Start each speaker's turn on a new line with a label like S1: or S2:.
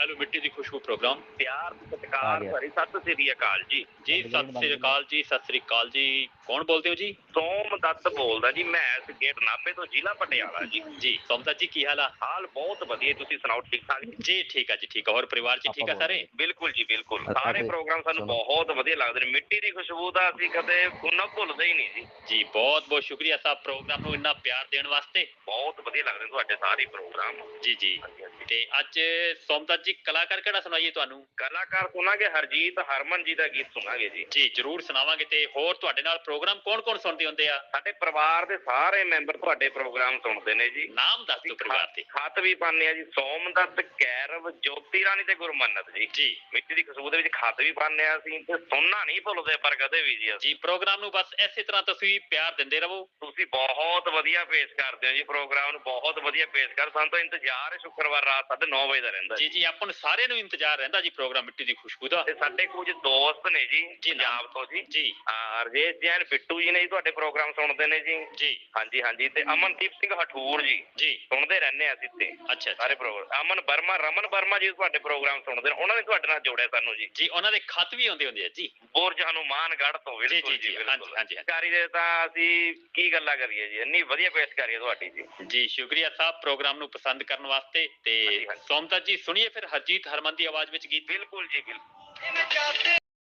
S1: Hello ਮਿੱਟੀ ਦੀ ਖੁਸ਼ਬੂ programme.
S2: ਪਿਆਰ ਸਤਿਕਾਰ। ਭਰੀ ਸਤਿ ਸ੍ਰੀ ਅਕਾਲ ਜੀ।
S1: ਜੀ ਸਤਿ ਸ੍ਰੀ ਅਕਾਲ ਜੀ ਸਤਿ ਸ੍ਰੀ ਅਕਾਲ ਜੀ। ਕੌਣ ਬੋਲਦੇ ਹੋ ਜੀ?
S2: ਸੋਮ ਦੱਤ ਬੋਲਦਾ ਜੀ ਮੈਂ ਇਸ ਗੇਟ ਨਾਭੇ ਤੋਂ ਜ਼ਿਲ੍ਹਾ ਪਟਿਆਲਾ ਜੀ।
S1: ਜੀ ਸੋਮਤਾ ਜੀ ਕੀ ਹਾਲ ਆ?
S2: ਹਾਲ ਬਹੁਤ ਵਧੀਆ ਤੁਸੀਂ ਸੁਣਾਓ ਠੀਕ ਠਾਕ ਜੀ?
S1: ਠੀਕ ਆ ਜੀ ਠੀਕ ਆ। ਹੋਰ ਪਰਿਵਾਰ ਜੀ ਠੀਕ ਆ ਸਾਰੇ?
S2: ਬਿਲਕੁਲ ਜੀ ਬਿਲਕੁਲ। ਸਾਰੇ। ਪ੍ਰੋਗਰਾਮ ਸਾਨੂੰ। ਬਹੁਤ ਵਧੀਆ ਲੱਗਦੇ ਨੇ। ਮਿੱਟੀ ਦੀ ਖੁਸ਼ਬੂ ਦਾ ਅਸੀਂ ਕਦੇ ਉਹਨਾਂ ਭੁੱਲਦੇ ਹੀ ਨਹੀਂ ਜੀ।
S1: ਜੀ ਬਹੁਤ ਬਹੁਤ ਸ਼ੁਕਰੀਆ ਸਾਹਿਬ ਪ੍ਰੋਗਰਾਮ ਨੂੰ ਇੰਨਾ ਪਿਆਰ ਦੇਣ ਵਾਸਤੇ।
S2: ਬਹੁਤ ਵਧੀਆ ਲੱਗਦੇ ਨੇ ਤੁਹਾਡੇ ਸਾਰੇ ਪ੍ਰੋਗਰਾਮ।
S1: ਜੀ ਜੀ। ਤੇ ਅੱਜ ਸੋਮਤਾ ਜੀ ਕਲਾਕਾਰ ਕਿਹੜਾ ਸੁਣਾਈਏ ਤੁਹਾਨੂੰ?
S2: ਕਲਾਕਾਰ ਸੁਣਾਂਗੇ ਹਰਜੀਤ ਹਰਮਨ ਜੀ ਦਾ ਗੀਤ ਸੁਣਾਂਗੇ ਜੀ।
S1: ਜੀ ਜਰੂਰ ਸੁਣਾਵਾਂਗੇ ਤੇ ਹੋਰ ਤੁਹਾਡੇ ਨਾਲ ਪ੍ਰੋਗਰਾਮ ਕੌਣ ਕੌਣ ਸੁਣਦੇ ਹੁੰਦੇ ਆ?
S2: ਸਾਡੇ ਪਰਿਵਾਰ ਦੇ ਸਾਰੇ ਮੈਂਬਰ ਤੁਹਾਡੇ ਪ੍ਰੋਗਰਾਮ ਸੁਣਦੇ ਨੇ ਜੀ।
S1: ਨਾਮ ਦੱਸ ਦਿਓ ਪਰਿਵਾਰ ਦੇ।
S2: ਖਤ ਵੀ ਪਾਉਂਦੇ ਆ ਜੀ ਸੋਮਦੱਤ ਕੈਰਵ ਜੋਤੀ ਰਾਣੀ ਤੇ ਗੁਰਮੰਨਤ ਜੀ।
S1: ਜੀ।
S2: ਮਿੱਟੀ ਦੀ ਖੁਸ਼ਬੂ ਦੇ ਵਿੱਚ ਖਤ ਵੀ ਪਾਉਂਦੇ ਆ ਅਸੀਂ ਤੇ ਸੁਣਨਾ ਨਹੀਂ ਭੁੱਲਦੇ ਪਰ ਕਦੇ ਵੀ ਜੀ
S1: ਜੀ ਪ੍ਰੋਗਰਾਮ ਨੂੰ ਬਸ ਇਸੇ ਤਰ੍ਹਾਂ ਤੁਸੀਂ ਪਿਆਰ ਦਿੰਦੇ ਰਹੋ।
S2: ਤੁਸੀਂ ਬਹੁਤ ਵਧੀਆ ਪੇਸ਼ ਕਰਦੇ ਹੋ ਜੀ ਪ੍ਰੋਗਰਾਮ ਨੂੰ ਬਹੁਤ ਵਧੀਆ ਪੇਸ਼ ਕਰ। ਸਾਨੂੰ ਤਾਂ ਇੰਤਜ਼ਾਰ ਹੈ ਸ਼ੁੱਕਰਵਾਰ ਰਾਤ 9:30 ਵਜੇ ਦਾ ਰਹਿੰਦਾ
S1: ਜੀ ਜੀ। ਆਪਾਂ ਨੂੰ ਸਾਰਿਆਂ ਨੂੰ ਇੰਤਜ਼ਾਰ ਰਹਿੰਦਾ ਜੀ ਪ੍ਰੋਗਰਾਮ ਮਿੱਟੀ ਦੀ ਖੁਸ਼ਬੂ ਦਾ।
S2: ਤੇ ਸਾਡੇ ਕੁਝ ਦੋਸਤ ਨੇ ਜੀ
S1: ਜੀ, ਨਾਮ?
S2: ਪੰਜਾਬ ਤੋਂ ਜੀ।
S1: ਜੀ।
S2: ਹਾਂ ਰਜੇਸ਼ ਜੈਨ ਬਿੱਟੂ ਜੀ ਨੇ ਜੀ ਤੁਹਾਡੇ ਪ੍ਰੋਗਰਾਮ ਸੁਣਦੇ ਨੇ ਜੀ।
S1: ਜੀ।
S2: ਹਾਂਜੀ ਹਾਂਜੀ। ਤੇ ਅਮਨਦੀਪ ਸਿੰਘ ਹਠੂਰ ਜੀ।
S1: ਜੀ।
S2: ਸੁਣਦੇ ਰਹਿੰਦੇ ਆ ਅਸੀਂ ਤੇ।
S1: ਅੱਛਾ ਅੱਛਾ।
S2: ਸਾਰੇ ਪ੍ਰੋਗਰਾਮ। ਅਮਨ ਵਰਮਾ ਰਮਨ ਵਰਮਾ ਜੀ ਤੁਹਾਡੇ ਪ੍ਰੋਗਰਾਮ ਸੁਣਦੇ ਨੇ। ਉਹਨਾਂ ਨੇ ਤੁਹਾਡੇ ਨਾਲ ਜੋੜਿਆ ਸਾਨੂੰ ਜੀ।
S1: ਜੀ ਉਹਨਾਂ ਦੇ ਖਤ ਵੀ ਆਉਂਦੇ ਹੁੰਦੇ ਆ ਜੀ।
S2: ਬੁਰਜ ਹਨੂਮਾਨਗੜ੍ਹ ਤੋਂ ਬਿਲਕੁਲ
S1: ਜੀ।
S2: ਜੀ
S1: ਹਾਂਜੀ ਹਾਂਜੀ ਹਾਂਜੀ।
S2: ਕਾਰੀ ਦੇ ਤਾਂ ਅਸੀਂ ਕੀ ਗੱਲਾਂ ਕਰੀਏ ਜੀ? ਇੰਨੀ ਵਧੀਆ ਪੇਸ਼ ਕਰੀਏ ਤੁਹਾਡੀ ਜੀ।
S1: ਜੀ ਸ਼ੁਕਰੀਆ ਸਾਹਿਬ ਪ੍ਰੋਗਰਾਮ ਨੂੰ ਪਸੰਦ ਕਰਨ ਵਾਸਤੇ ਤੇ
S2: ਹਾਂਜੀ, ਹਾਂਜੀ।
S1: ਸੋਮਤਾ ਜੀ ਸੁਣੀਏ ਫਿਰ ਹਰਜੀਤ ਹਰਮਨ ਦੀ ਆਵਾਜ਼ ਵਿੱਚ ਗੀਤ।
S2: ਬਿਲਕੁਲ ਜੀ ਬਿਲਕੁਲ।